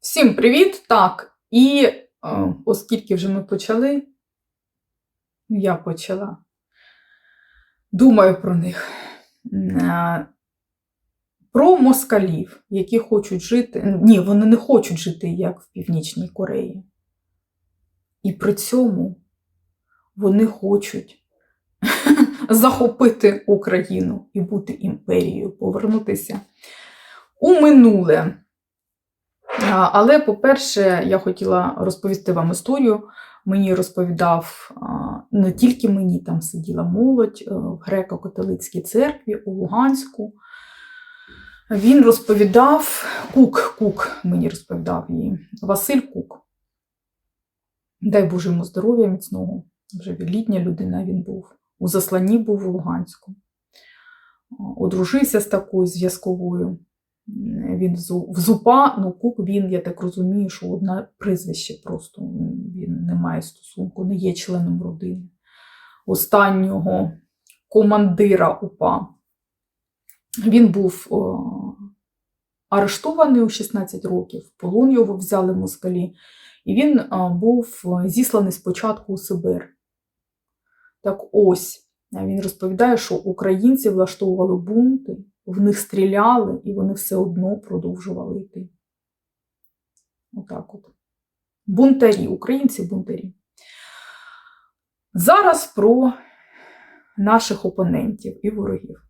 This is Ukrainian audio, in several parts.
Всім привіт! Так, і е, оскільки вже ми почали, ну, я почала, думаю про них. Е, Про москалів, які хочуть жити. Ні, вони не хочуть жити, як в Північній Кореї. І при цьому вони хочуть захопити Україну і бути імперією, повернутися у минуле. Але, по-перше, я хотіла розповісти вам історію. Мені розповідав не тільки мені, там сиділа молодь е, в греко-католицькій церкві у Луганську. Він розповідав Кук, Кук мені розповідав її, Василь Кук. Дай Боже йому здоров'я міцного. Вже літня людина він був. У засланні був у Луганську. Одружився з такою зв'язковою. Він в ЗУПА, ну Кук він, я так розумію, що одне прізвище просто він не має стосунку, не є членом родини. Останнього командира УПА. Він був о, арештований у 16 років, в полон його взяли москалі, і він о, був зісланий спочатку у Сибир. Так ось, він розповідає, що українці влаштовували бунти в них стріляли, і вони все одно продовжували йти. Отак от. Бунтарі, українці бунтарі. Зараз про наших опонентів і ворогів.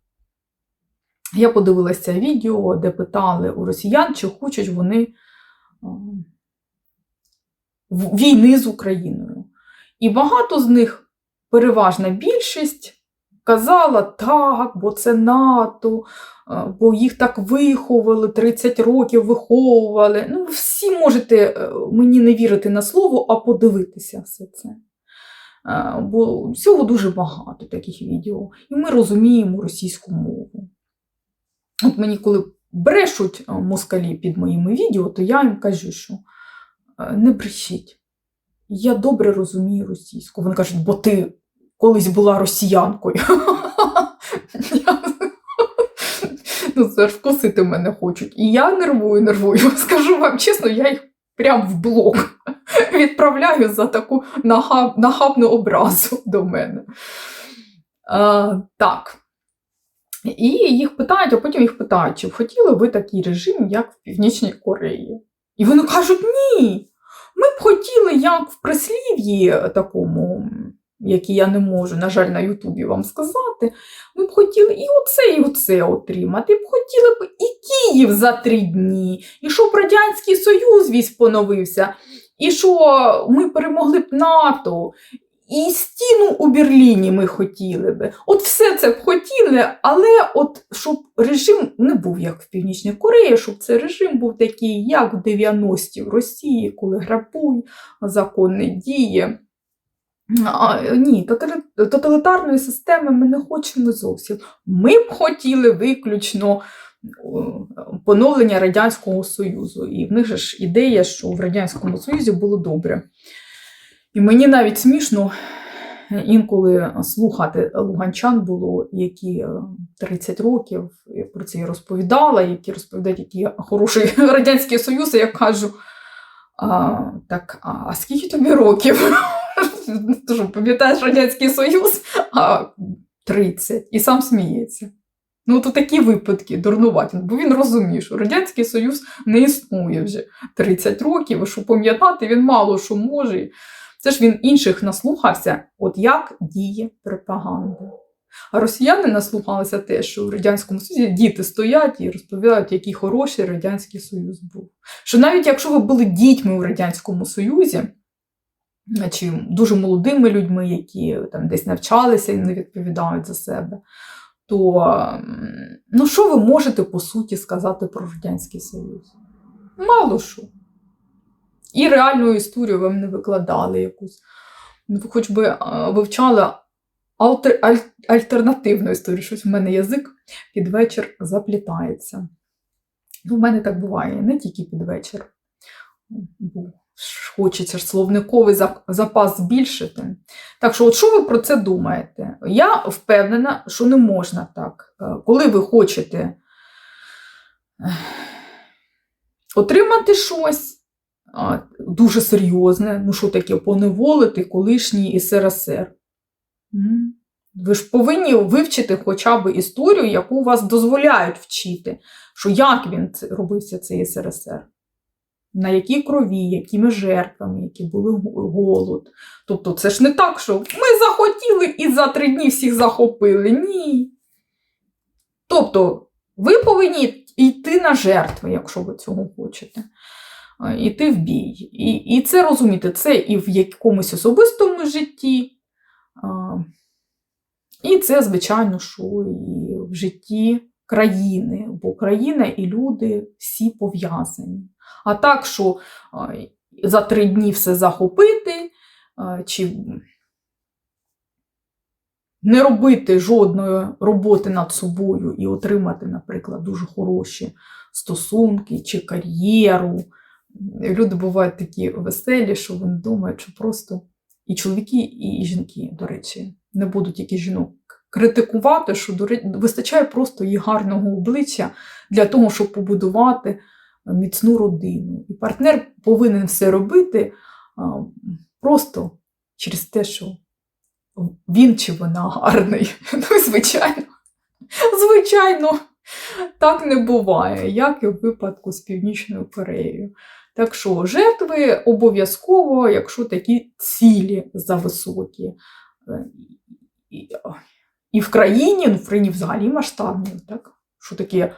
Я подивилася відео, де питали у росіян, чи хочуть вони війни з Україною. І багато з них, переважна більшість, казала так, бо це НАТО, бо їх так виховували, 30 років виховували. Ну, всі можете е, мені не вірити на слово, а подивитися все це. Бо всього дуже багато таких відео. І ми розуміємо російську мову. От мені, коли брешуть москалі під моїми відео, то я їм кажу, що не брешіть. Я добре розумію російську. Вони кажуть, бо ти колись була росіянкою. Ну, це ж вкусити мене хочуть. І я нервую, нервую. Скажу вам чесно, я їх прям в блок відправляю за таку нахаб, нахабну образу до мене. А, Так. І їх питають, а потім їх питають, чи хотіли ви такий режим, як в Північній Кореї? І вони кажуть, ні. Ми б хотіли, як в прислів'ї такому які я не можу, на жаль, на Ютубі вам сказати, ми б хотіли і оце, і оце отримати. Б хотіли б і Київ за три дні, і щоб Радянський Союз весь поновився, і що ми перемогли б НАТО. І стіну у Берліні ми хотіли би. От все це б хотіли, але от щоб режим не був як в Північній Кореї, щоб цей режим був такий, як в 90-ті в Росії, коли грабуй, закон не діє. Ні, тоталітарної системи ми не хочемо зовсім. Ми б хотіли виключно поновлення Радянського Союзу. І в них ж ідея, що в Радянському Союзі було добре. І мені навіть смішно інколи слухати луганчан було, які 30 років я про це і розповідала, які розповідають, який хороший Радянський Союз, і я кажу, а, так, а скільки тобі років? Тож, пам'ятаєш Радянський Союз, а 30, і сам сміється. Ну, то такі випадки дурнуваті, бо він розуміє, що Радянський Союз не існує вже 30 років, що пам'ятати він мало що може. Це ж він інших наслухався, от як діє пропаганда. А росіяни наслухалися те, що в Радянському Союзі діти стоять і розповідають, який хороший Радянський Союз був. Що навіть якщо ви були дітьми у Радянському Союзі, чи дуже молодими людьми, які там десь навчалися і не відповідають за себе, то ну, що ви можете по суті сказати про Радянський Союз? Мало що. І реальну історію вам не викладали якусь. Ну, ви хоч би вивчали альтер, аль, альтернативну історію. Щось в мене язик під вечір заплітається. У мене так буває, не тільки під вечір. Хочеться ж словниковий запас збільшити. Так що, от що ви про це думаєте? Я впевнена, що не можна так. Е, коли ви хочете отримати щось, дуже серйозне. Ну, що таке поневолити колишній СРСР? Ви ж повинні вивчити хоча б історію, яку вас дозволяють вчити, що як він робився цей СРСР, на якій крові, якими жертвами, які були голод. Тобто це ж не так, що ми захотіли і за три дні всіх захопили. Ні. Тобто ви повинні йти на жертви, якщо ви цього хочете. Іти в бій. І, і це розуміти, це і в якомусь особистому житті. І це, звичайно, що і в житті країни, бо країна і люди всі пов'язані. А так, що за три дні все захопити, чи не робити жодної роботи над собою і отримати, наприклад, дуже хороші стосунки чи кар'єру. Люди бувають такі веселі, що вони думають, що просто і чоловіки, і жінки, до речі, не будуть якісь жінок критикувати, що вистачає просто її гарного обличчя для того, щоб побудувати міцну родину. І партнер повинен все робити просто через те, що він чи вона гарний. Ну, звичайно. Звичайно, так не буває, як і в випадку з Північною Кореєю. Так що жертви обов'язково, якщо такі цілі зависокі. Е, І, в країні, ну в країні взагалі масштабні, так? що таке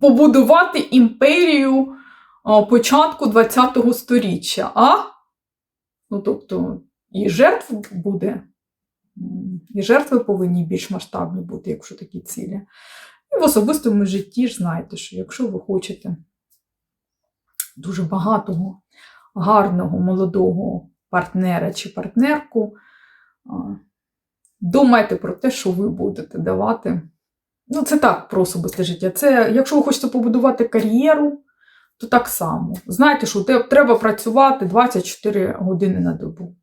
побудувати імперію початку ХХ століття. А? Ну, тобто, і жертв буде, і жертви повинні більш масштабні бути, якщо такі цілі. І в особистому житті ж знаєте, що якщо ви хочете дуже багатого, гарного, молодого партнера чи партнерку, думайте про те, що ви будете давати. Ну, це так про особисте життя. Це, якщо ви хочете побудувати кар'єру, то так само. Знайте, що треба працювати 24 години на добу.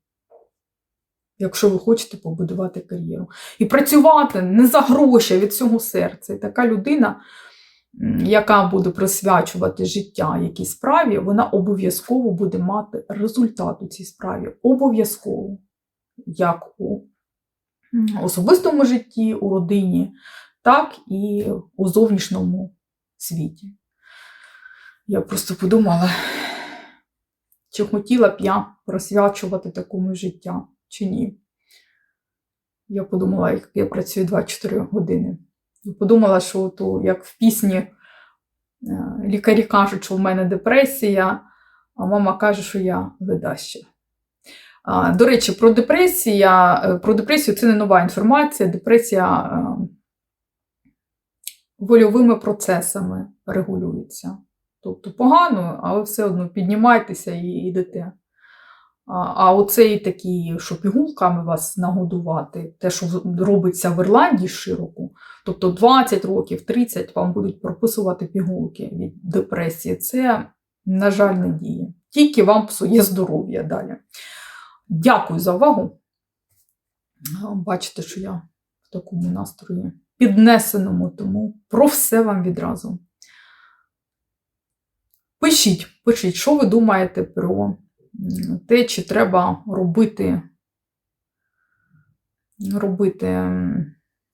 Якщо ви хочете побудувати кар'єру. І працювати не за гроші, від всього серця. І така людина, яка буде присвячувати життя якійсь справі, вона обов'язково буде мати результат у цій справі. Обов'язково. Як у особистому житті, у родині, так і у зовнішньому світі. Я просто подумала, чи хотіла б я присвячувати такому життя, чи ні. Я подумала, як я працюю 24 години. І подумала, що то, як в пісні е, лікарі кажуть, що в мене депресія, а мама каже, що я ледаща. До речі, про депресія, е, про депресію це не нова інформація. Депресія е, вольовими процесами регулюється. Тобто погано, але все одно піднімайтеся і йдете. А, а оцей такий, що пігулками вас нагодувати, те, що робиться в Ірландії широко, тобто 20 років, 30 вам будуть прописувати пігулки від депресії, це, на жаль, не діє. Тільки вам псує здоров'я далі. Дякую за увагу. Бачите, що я в такому настрої піднесеному, тому про все вам відразу. Пишіть, пишіть, що ви думаєте про те, чи треба робити, робити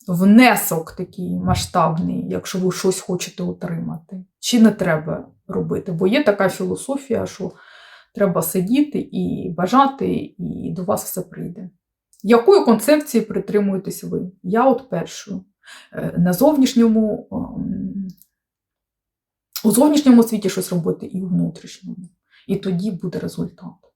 внесок такий масштабний, якщо ви щось хочете отримати, чи не треба робити. Бо є така філософія, що треба сидіти і бажати, і до вас все прийде. Якої концепції притримуєтесь ви? Я от першою. Е, На зовнішньому, у зовнішньому світі щось робити і у внутрішньому. І тоді буде результат.